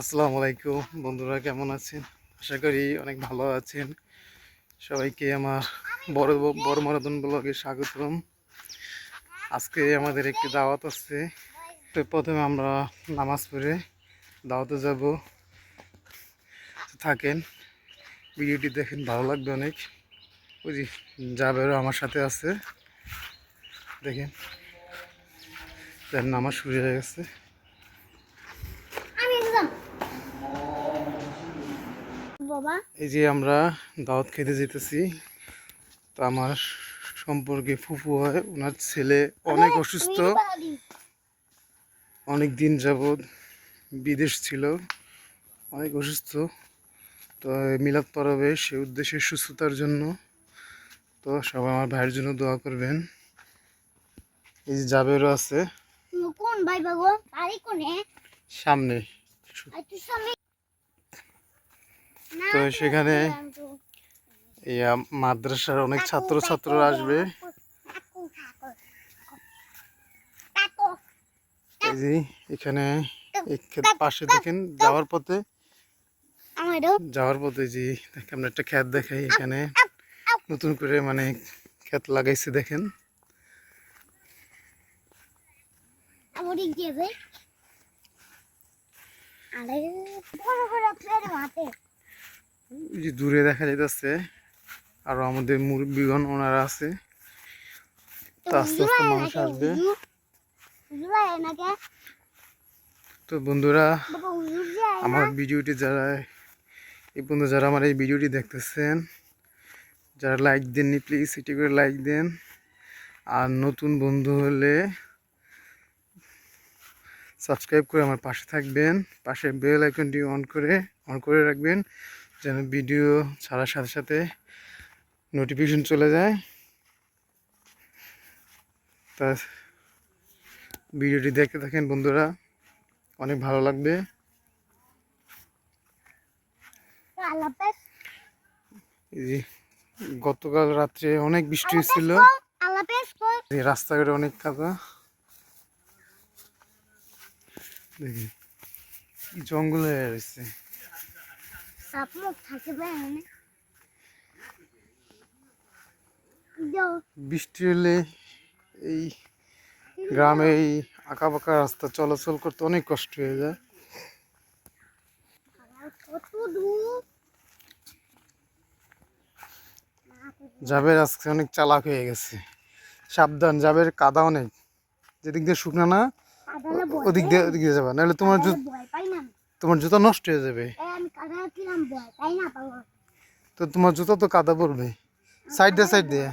আসসালামু আলাইকুম। বন্ধুরা, কেমন আছেন? আশা করি অনেক ভালো আছেন। সবাইকে আমার বড় বড় মারাদন ব্লগে স্বাগতম। আজকে আমাদের একটি দাওয়াত আছে। তো প্রথমে আমরা নামাজ পড়ে দাওয়াতে যাব। থাকেন। ভিডিওটি দেখেন, ভালো লাগবে অনেক। বুঝি যে জাবেরও আমার সাথে আছে। দেখেন নামাজ শুরু হয়ে গেছে। বাবা। এই যে আমরা দাওয়াত খেতে যেতেছি তো আমার সম্পর্কে ফুফু হয় ওনার ছেলে অনেক অসুস্থ। অনেক দিন যাবৎ বিদেশ ছিল অনেক অসুস্থ। তো মিলাদ পরবে সে উদ্দেশ্যে সুস্থতার জন্য। তো সবাই আমার ভাইয়ের জন্য দোয়া করবেন। এই যে জাবেরও আছে। কোন ভাই বাবু? বাড়ি কোনে? সামনে তো সেখানে মাদ্রাসার অনেক ছাত্র ছাত্ররা আসবে। এখানে পাশে দেখেন যাওয়ার পথে। যাওয়ার পথে যে আমরা একটা ক্ষেত দেখাই এখানে। নতুন করে মানে ক্ষেত লাগাইছে দেখেন। আরে বড় বড় প্লেট মাঠে ওই যে দূরে দেখা যাইতেছে। আরও আমাদের মুরব্বীগণ ওনারা আছে। তো আস্তে আস্তে মানুষ আসবে। তো বন্ধুরা আমার ভিডিওটি যারা এই পর্যন্ত যারা আমার এই ভিডিওটি দেখতেছেন যারা লাইক দেননি প্লিজ এটি করে লাইক দেন। আর নতুন বন্ধু হলে সাবস্ক্রাইব করে আমার পাশে থাকবেন। পাশে বেল আইকনটি অন করে অন করে রাখবেন। যেন ভিডিও ছাড়ার সাথে সাথে নোটিফিকেশন চলে যায়। তা ভিডিওটি দেখতে থাকেন বন্ধুরা, অনেক ভালো লাগবে। গতকাল রাত্রে অনেক বৃষ্টি হয়েছিল। রাস্তাঘাটে অনেক কাদা। দেখি জঙ্গল রয়েছে। সাপ মুখ থাকবে বৃষ্টি হলে এই গ্রামে এই আঁকা বাঁকা রাস্তা চলাচল করতে অনেক কষ্ট হয়ে যায়। জাবের আজকে অনেক চালাক হয়ে গেছে। সাবধান জাবের কাদা অনেক যেদিক দিয়ে শুকনো না ওদিক দিয়ে ওদিক দিয়ে যাবে। নাহলে তোমার। তোমার জুতা নষ্ট হয়ে যাবে। তো তোমার জুতা তো কাদা পড়বে সাইড দিয়ে সাইড। দিয়ে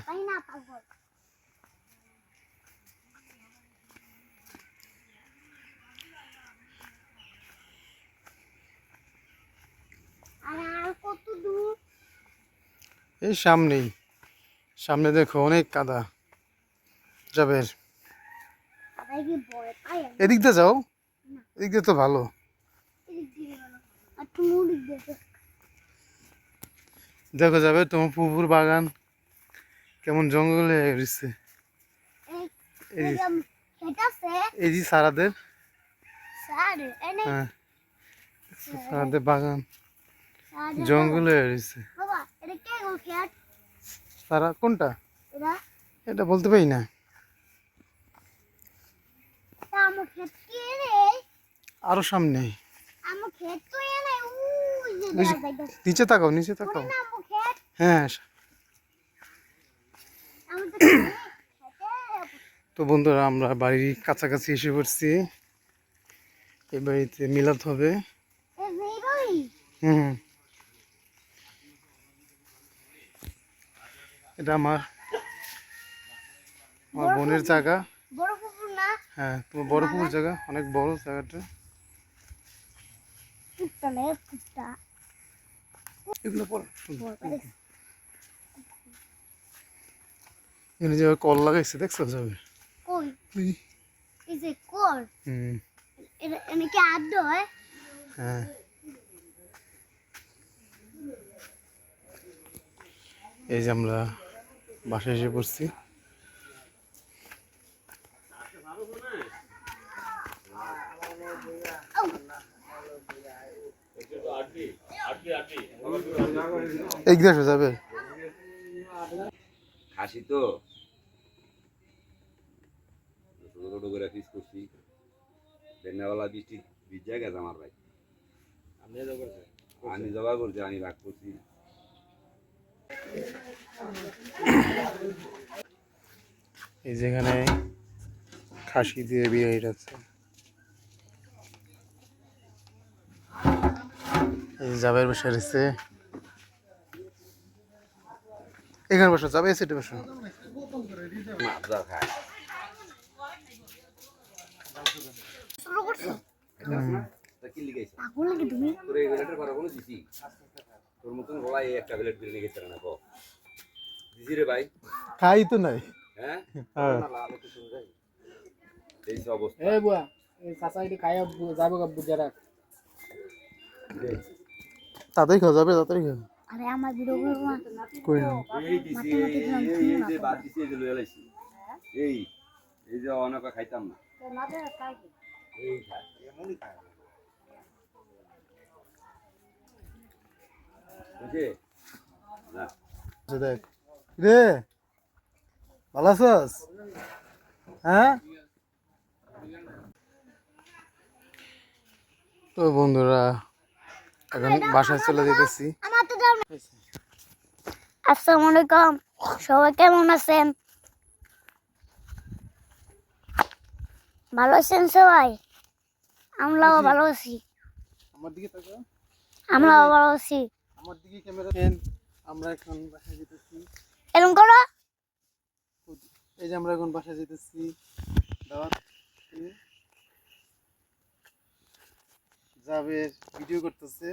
এই সামনেই। সামনে দেখো অনেক কাদা। যাবের আমি? এদিক দিয়ে যাও। এদিক দিয়ে তো ভালো এদিক দিয়ে গেল আর তুমি ওদিক দিয়ে যাও। দেখো যাবে তোমার পুকুর বাগান। কেমন জঙ্গল হয়ে গেছে। এই যে- সারাদের। হ্যাঁ সারাদের বাগান। জঙ্গল হয়ে গেছে। সারা কোনটা? এটা বলতে পারি না। আরও সামনে। নিচে তাকাও নিচে তাকাও। হ্যাঁ তো বন্ধুরা আমরা বাড়ির কাছাকাছি এসে পড়ছি। এই বাড়িতে মিলাদ হবে। হুম। এটা আমার আমার বোনের জায়গা। হ্যাঁ তোমার বড় পুকুর জায়গা অনেক বড় জায়গাটা। কুত্তা লে কুত্তা এগুলো। এখানে যে কল লাগাইছে দেখছ যাবে কই? এই। যে কর হুম। এটা এনে কি আদ্য হয়? হ্যাঁ। এই যে আমরা বাসায় এসে পড়ছি। এক দেড়শো যাবে। খাসি তো। ছোট ছোট করে পিস করছি। বৃষ্টি ভিজা গেছে আমার ভাই। আমি জবা করছি আমি রাগ করছি। এই যেখানে খাসি দিয়ে বিয়ে আছে এই জাবের বসে রয়েছে। এখানে বসো যাবে এই সিটে বসো। খাই তো নাই। হ্যাঁ? হ্যাঁ। এই অবস্থা। তাড়াতাড়ি খাও যাবে তাড়াতাড়ি খাও আরে আমার ভিডিও করব না কই? না এই দিছি এই যে বাদ দিছি এই যে লয়ে লাইছি এই এই যে অনেক খাইতাম না। এই খায় এমনই খায় বুঝে না। দেখ। রে ভালো আছস? হ্যাঁ? তো বন্ধুরা এখন বাসায় চলে যেতেছি। আমার তো দাও আসসালামু আলাইকুম। সবাই কেমন আছেন? ভালো আছেন সবাই? আমরাও ভালো আছি। আমার দিকে তাকাও। আমরাও ভালো আছি। আমার দিকে ক্যামেরা আমরা এখন বাসায় যেতেছি। এরকম করো। এই যে আমরা এখন বাসায় যেতেছি। দাওয়াত। যাবে ভিডিও করতেছে।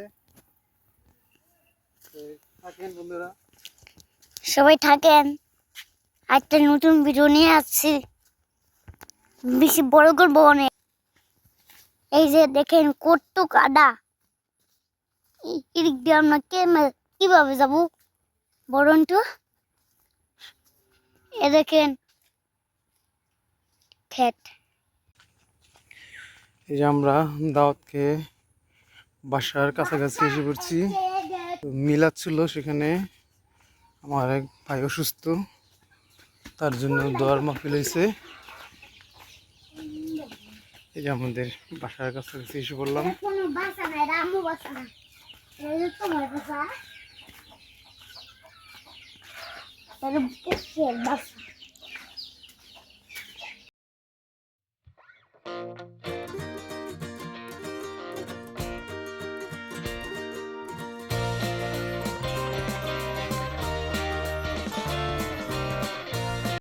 থাকেন বন্ধুরা। সবাই থাকেন। একটা নতুন ভিডিও নিয়ে আসছি। বেশি বড় করব অনেক। এই যে দেখেন কত কাদা। এদিক দিয়ে আমরা কেমে- কীভাবে যাব? বরন্টু এ দেখেন। এই যে আমরা দাওয়াত খেয়ে বাসার কাছাকাছি এসে পড়ছি। মিলাদ ছিল সেখানে। আমার এক ভাই অসুস্থ, তার জন্য দোয়ার মাহফিল হয়েছে। এই যে আমাদের বাসার কাছাকাছি এসে পড়লাম। কোনো